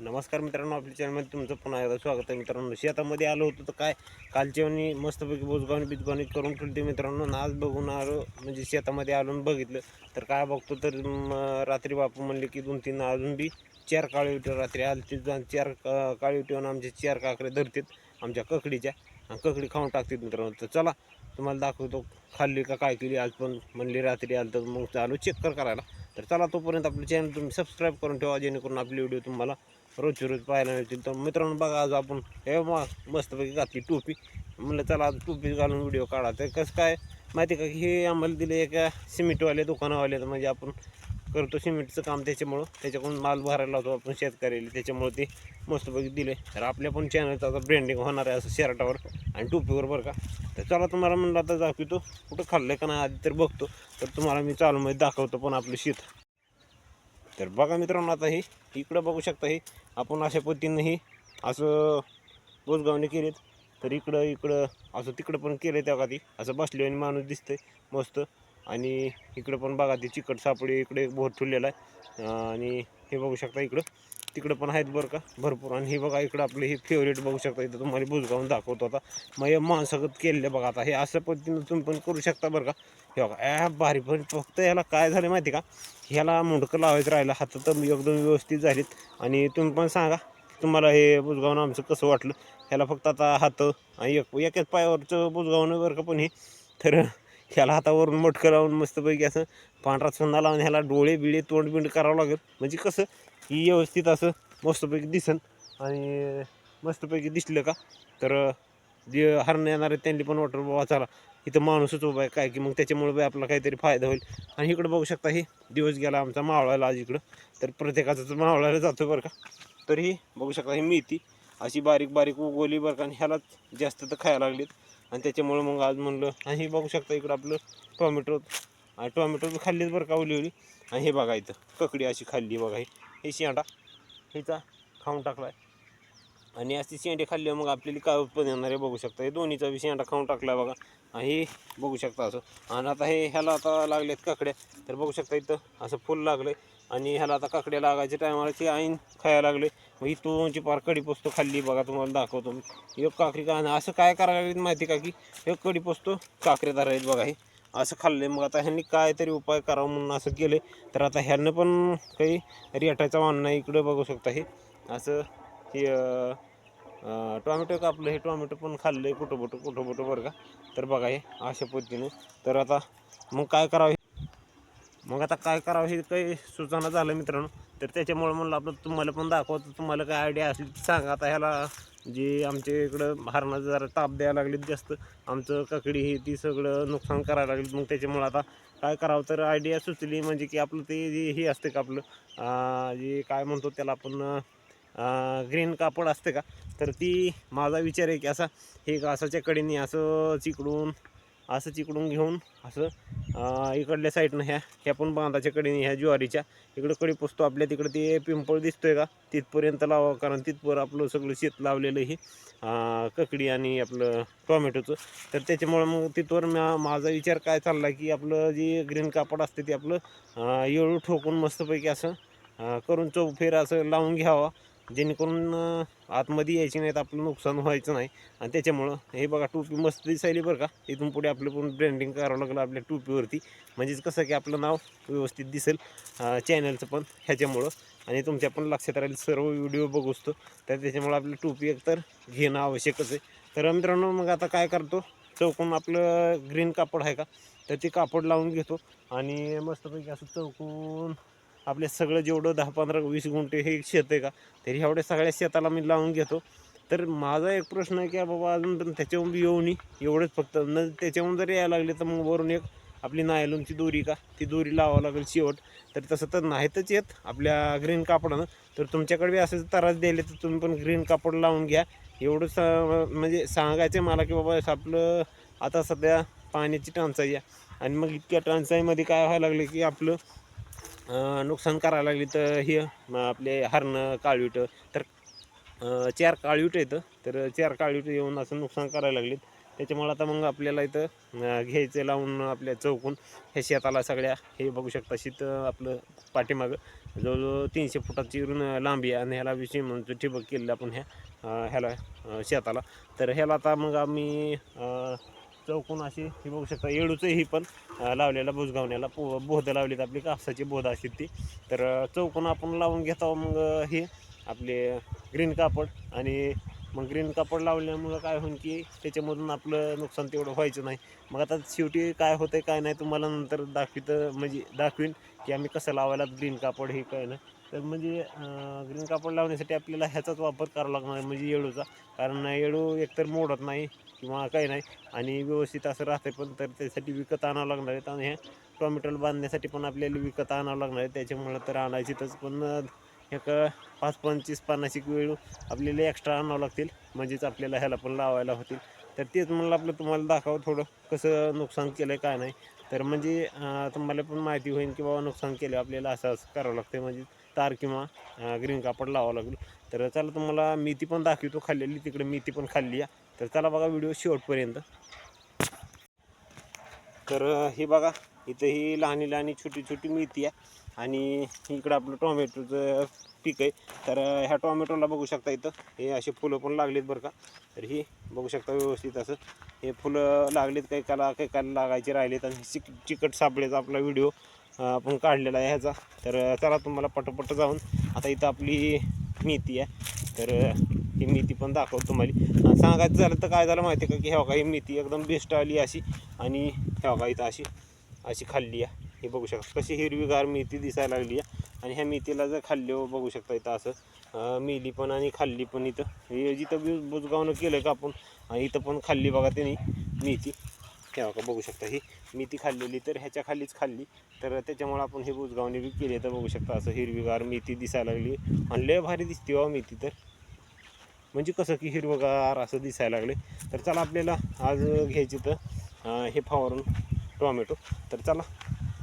नमस्कार मित्रांनो आपल्या चॅनलमध्ये तुमचं पुन्हा एकदा स्वागत आहे मित्रांनो. शेतामध्ये आलो होतो तर काय कालच्यावनी मस्तपैकी बोजगावणी बिजगावणी करून ठेवली मित्रांनो. आज बघून आलो म्हणजे शेतामध्ये आलो बघितलं. तर काय बघतो तर रात्री बापू म्हणले की दोन तीन अजून बी चार काळी उठे रात्री. आलती चार का- काळी उठे आमचे चार काकडे धरतात आमच्या ककडीच्या. आणि ककडी खाऊन टाकतात मित्रांनो. तर चला तुम्हाला दाखवतो खाल्ली का काय केली आज पण. म्हणली रात्री आलं तर मग चालू चेक कर करायला. तर चला तोपर्यंत आपलं चॅनल तुम्ही सबस्क्राईब करून ठेवा जेणेकरून आपली व्हिडिओ तुम्हाला रोजची रोज पाहायला मिळतील. तर मित्रांनो बघा आज आपण हे मा मस्तपैकी घातली टोपी. म्हणलं चला आज टोपी घालून व्हिडिओ काढा. तर कसं काय माहिती का की हे आम्हाला दिले एका सिमेंटवाले दुकानावाले. म्हणजे आपण करतो सिमेंटचं काम त्याच्यामुळं. त्याच्याकडून माल भरायला लावतो आपण शेतकऱ्याला. त्याच्यामुळं ते मस्तपैकी दिले. तर आपल्या पण चॅनलचं आता ब्रँडिंग होणार आहे असं शर्टावर आणि टोपीवर बरं का. तर चला तुम्हाला म्हणलं आता दाखवतो कुठं खाल्लं का नाही आधी तर बघतो. तर तुम्हाला मी चालूमध्ये दाखवतो पण आपलं शेत. तर बघा मित्रांनो आता हे इकडं बघू शकता हे. आपण अशा पद्धतीनं ही असं बोजगावने केलेत. तर इकडं इकडं असं तिकडं पण केलं त्या का ती असं बसले आणि माणूस दिसतंय मस्त. आणि इकडं पण बघा ती चिकट सापडी इकडे एक भोर ठेवलेला आहे. आणि हे बघू शकता इकडं. तिकडं पण आहेत बरं का भरपूर. आणि हे बघा इकडं आपलं हे फेवरेट बघू शकता इथं तुम्हाला बुजगावून दाखवतो आता. मग हे माणसागत केलेलं बघा आता. हे असं पद्धतीनं तुम्ही पण करू शकता बरं का. हे बघा ॲ भारी. पण फक्त ह्याला काय झालं माहिती का? ह्याला मुंडकं लावायचं राहिलं. हात तर एकदम व्यवस्थित झालीत. आणि तुम्ही पण सांगा तुम्हाला हे बुजगावणं आमचं कसं वाटलं? ह्याला फक्त आता हात आणि एक एकाच पायावरचं बुजगावणं बरं का पण हे. तर ह्याला हातावरून मटकं लावून मस्तपैकी असं पांढरा चंदा लावून ह्याला डोळे बिळे तोंड बिंड करावं लागेल. म्हणजे कसं ही व्यवस्थित असं मस्तपैकी दिसन आणि मस्तपैकी दिसलं का तर जे हरणं येणार त्यांनी पण वॉटर बाबा चला. इथं माणूसच उभा आहे काय की मग त्याच्यामुळे बाई आपला काहीतरी फायदा होईल. आणि इकडं बघू शकता हे दिवस गेला आमचा मावळायला आज इकडं. तर प्रत्येकाचं मावळायला जातो बरं का. तर ही बघू शकता ही मेथी. अशी बारीक बारीक उगवली बरं का आणि ह्यालाच जास्त तर खायला लागलीत. आणि त्याच्यामुळं मग आज म्हणलं आणि हे बघू शकता इकडं आपलं टोमॅटो आणि टोमॅटो खाल्लीच बरं का उली आणि हे बघा इथं ककडी अशी खाल्ली बघा ही. हे शेंडा हिचा खाऊन टाकलाय. आणि अशी शेंडे खाल्ली मग आपल्याला काय उत्पन्न येणार आहे बघू शकता. हे दोन्हीचा बी शेंडा खाऊन टाकला बघा. आणि बघू शकता असं. आणि आता हे ह्याला आता लागलेत काकड्या. तर बघू शकता इथं असं फुल लागलं आणि ह्याला आता काकड्या लागायच्या टायमाला ते आईन खायला लागले मग ही तुमची पार कडी पोस्तो खाल्ली बघा तुम्हाला दाखवतो मी. एक काकरी का असं काय करायला माहिती का की एक कडी पोस्तो काकड्या धरायत बघा हे. असं खाल्ले मग आता ह्यांनी काहीतरी उपाय करावा म्हणून असं केले तर आता ह्यानं पण काही रेटायचा मान नाही इकडं बघू शकता हे. असं हे अं, टोमॅटो कापलं हे टोमॅटो पण खाल्लं आहे कुठं बोटं कुठं कुठं बरं का? तर बघा हे अशा पद्धतीने. तर आता मग काय करावं मग आता काय करावं हे काही सुचना झालं मित्रांनो. तर त्याच्यामुळे म्हणलं आपलं तुम्हाला पण दाखवतो. तुम्हाला काय आयडिया असली तर सांगा. आता ह्याला जे आमच्या इकडं हरणाचं जरा ताप द्यायला लागलीत जास्त. आमचं काकडी हे ती सगळं नुकसान करायला लागली मग त्याच्यामुळं आता काय करावं तर आयडिया सुचली. म्हणजे की आपलं ते जे हे असतं का आपलं जे काय म्हणतो त्याला आपण ग्रीन कापड असते का? तर ती माझा विचार आहे की असा हे का असाच्या कडेने असं चिकडून असंच इकडून घेऊन असं इकडल्या साईडनं ह्या ह्या पण बांधाच्या कडेने ह्या ज्वारीच्या. इकडं कडी पुसतो आपल्या तिकडं ते पिंपळ दिसतोय का? तिथपर्यंत लावा कारण तिथपर आपलं सगळं शेत लावलेलं हे ककडी आणि आपलं टोमॅटोचं. तर त्याच्यामुळं मग तिथवर मा माझा विचार काय चालला की आपलं जे ग्रीन कापड असते ते आपलं येळू ठोकून मस्तपैकी असं करून चौफेर असं लावून घ्यावा. जेणेकरून आतमध्ये यायची नाहीत आपलं नुकसान व्हायचं नाही. आणि त्याच्यामुळं हे बघा टोपी मस्त दिसायली बरं का. इथून पुढे आपलं पण ब्रँडिंग करावं लागलं आपल्या टोपीवरती. म्हणजेच कसं की आपलं नाव व्यवस्थित दिसेल चॅनलचं पण ह्याच्यामुळं. आणि तुमच्या पण लक्षात राहील सर्व व्हिडिओ बघूचतो तर त्याच्यामुळं आपलं टोपी एकतर घेणं आवश्यकच आहे. तर मित्रांनो मग आता काय करतो? चौकून आपलं ग्रीन कापड आहे का? तर ते कापड लावून घेतो. आणि मस्तपैकी असं चौकून आपले सगळं जेवढं दहा पंधरा वीस गुंठे हे शेत आहे का तरी एवढ्या सगळ्या शेताला मी लावून घेतो. तर माझा एक प्रश्न आहे की बाबा अजून पण त्याच्याहून बी येऊ नये एवढंच फक्त. न त्याच्याहून जर यायला लागले तर मग वरून एक आपली नायलूनची दोरी का ती दोरी लावावं लागेल शेवट. तर तसं तर नाहीतच येत आपल्या ग्रीन कापडानं. तर तुमच्याकडे बी असं त्रास द्यायला तर तुम्ही पण ग्रीन कापड लावून घ्या. एवढं सा म्हणजे सांगायचं मला की बाबा आपलं आता सध्या पाण्याची टंचाई आहे. आणि मग इतक्या टंचाईमध्ये काय व्हायला लागले की आपलं नुकसान करायला लागली तर हे आपले हरणं काळवीट तर चार काळवीट येतं तर चार काळवीट येऊन असं नुकसान करायला लागलीत त्याच्यामुळे आता मग आपल्याला इथं घ्यायचं लावून आपल्या चौकून हे शेताला सगळ्या हे बघू शकता शीत आपलं पाठीमागं. जवळजवळ तीनशे फुटाची लांबी आहे. आणि ह्याला विषय म्हणतो ठिबक केलेलं आपण ह्या ह्याला शेताला. तर ह्याला आता मग आम्ही चौकून अशी ही बघू शकता येळूचं ही पण लावलेला भुजगावण्याला पो बोधं लावलीत आपली कापसाची बोधं अशी ती. तर चौकोन चौकून आपण लावून घेतो मग हे आपले ग्रीन कापड आणि मग ग्रीन कापड लावल्यामुळं काय होईल की त्याच्यामधून आपलं नुकसान तेवढं व्हायचं नाही. मग आता शेवटी काय होतंय काय नाही तुम्हाला नंतर दाखवित म्हणजे दाखवीन की आम्ही कसं लावायला ग्रीन कापड हे काय नाही तर म्हणजे ग्रीन कापड लावण्यासाठी आपल्याला ह्याचाच वापर करावा लागणार आहे म्हणजे येळूचा. कारण येळू एकतर मोडत नाही किंवा काही नाही आणि व्यवस्थित असं राहते पण तर त्यासाठी विकत आणावं लागणार आहेत. आणि हे टोमॅटोला बांधण्यासाठी पण आपल्याला विकत आणावं लागणार आहे. त्याच्यामुळं तर आणायचीतच पण एक पाच पंचवीस पानाची वेळू वेळ आपल्याला एक्स्ट्रा आणावं लागतील. म्हणजेच आपल्याला ह्याला पण लावायला होतील. तर तेच म्हणलं आपलं तुम्हाला दाखवावं थोडं कसं नुकसान केलं आहे काय नाही. तर म्हणजे तुम्हाला पण माहिती होईल की बाबा नुकसान केलं आपल्याला असं असं करावं लागतं म्हणजे तार किंवा ग्रीन कापड लावावं लागेल. तर चला तुम्हाला मेथी पण दाखवतो खाल्लेली तिकडे मेथी पण खाल्ली आहे. तर चला बघा व्हिडिओ शेवटपर्यंत. तर हे बघा इथं ही लहानी लहानी छोटी छोटी मेथी आहे. आणि इकडं आपलं टोमॅटोचं पीक आहे. तर ह्या टोमॅटोला बघू शकता इथं हे असे फुलं पण लागलीत बरं का. तर ही बघू शकता व्यवस्थित असं हे फुलं लागलीत काही काला काही काला लागायचे राहिलेत. आणि चिक चिकट सापळेचा आपला व्हिडिओ आपण काढलेला आहे ह्याचा. तर चला तुम्हाला पटपट जाऊन आता इथं आपली मेथी आहे. तर ही मेथी पण दाखवतो तुम्हाला. सांगायचं झालं तर काय झालं माहिती आहे का? की ह्या बघा ही मेथी एकदम बेस्ट आली अशी. आणि ह्या इथं अशी अशी खाल्ली आहे. हे बघू शकता. कशी हिरवीगार मेथी दिसायला लागली आहे. आणि ह्या मेथीला जर खाल्ली हो, बघू शकता इथं असं. मेली पण आणि खाल्ली पण इथं. हे जिथं बुजगावनं केलं का आपण आणि इथं पण खाल्ली बघा त्यांनी मेथी. हे बघा बघू शकता. ही मेथी खाल्लेली तर ह्याच्या खालीच खाल्ली. तर त्याच्यामुळे आपण हे बुजगावने बी केली तर बघू शकता असं हिरवीगार मेथी दिसायला लागली. आणि लय भारी दिसते हो मेथी तर. म्हणजे कसं की हिरवगार असं दिसायला लागले. तर चला आपल्याला आज घ्यायची तर हे फवारून टोमॅटो. तर चला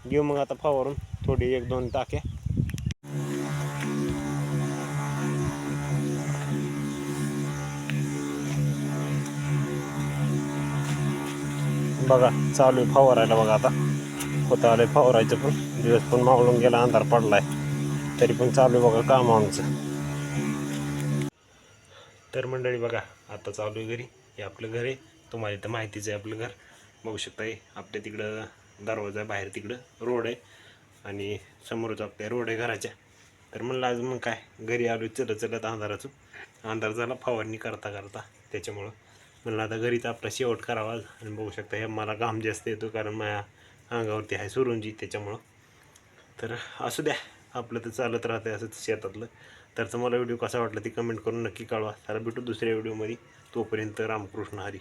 घेऊ मग आता फवारून. थोडी एक दोन टाक्या. बघा चालू आहे फवारायला बघा आता. होतं आलं फवारायचं पण. दिवस पण मावळून गेला अंधार पडलाय. तरी पण चालू आहे बघा काम आमचं. तर मंडळी बघा आता चालू आहे घरी. हे आपलं घर आहे. तुम्हाला इथं माहितीच आहे आपलं घर. बघू शकता आपल्या तिकडं दरवाजा आहे बाहेर तिकडं रोड आहे. आणि समोरच आपल्या रोड आहे घराच्या. तर म्हणलं आज मग काय? घरी आलो चलत चलत अंधाराचं. अंधार झाला फवारणी करता करता त्याच्यामुळं म्हणलं आता घरीच आपला शेवट करावा आणि बघू शकता हे मला घाम जास्त येतो कारण माझ्या अंगावरती आहे सुरुंजी त्याच्यामुळं. तर असू द्या आपलं तर चालत राहतं असं शेतातलं. तर तुम्हाला व्हिडिओ कसा वाटला ती कमेंट करून नक्की कळवा. त्याला भेटू दुसऱ्या व्हिडिओमध्ये. तोपर्यंत रामकृष्ण हरी.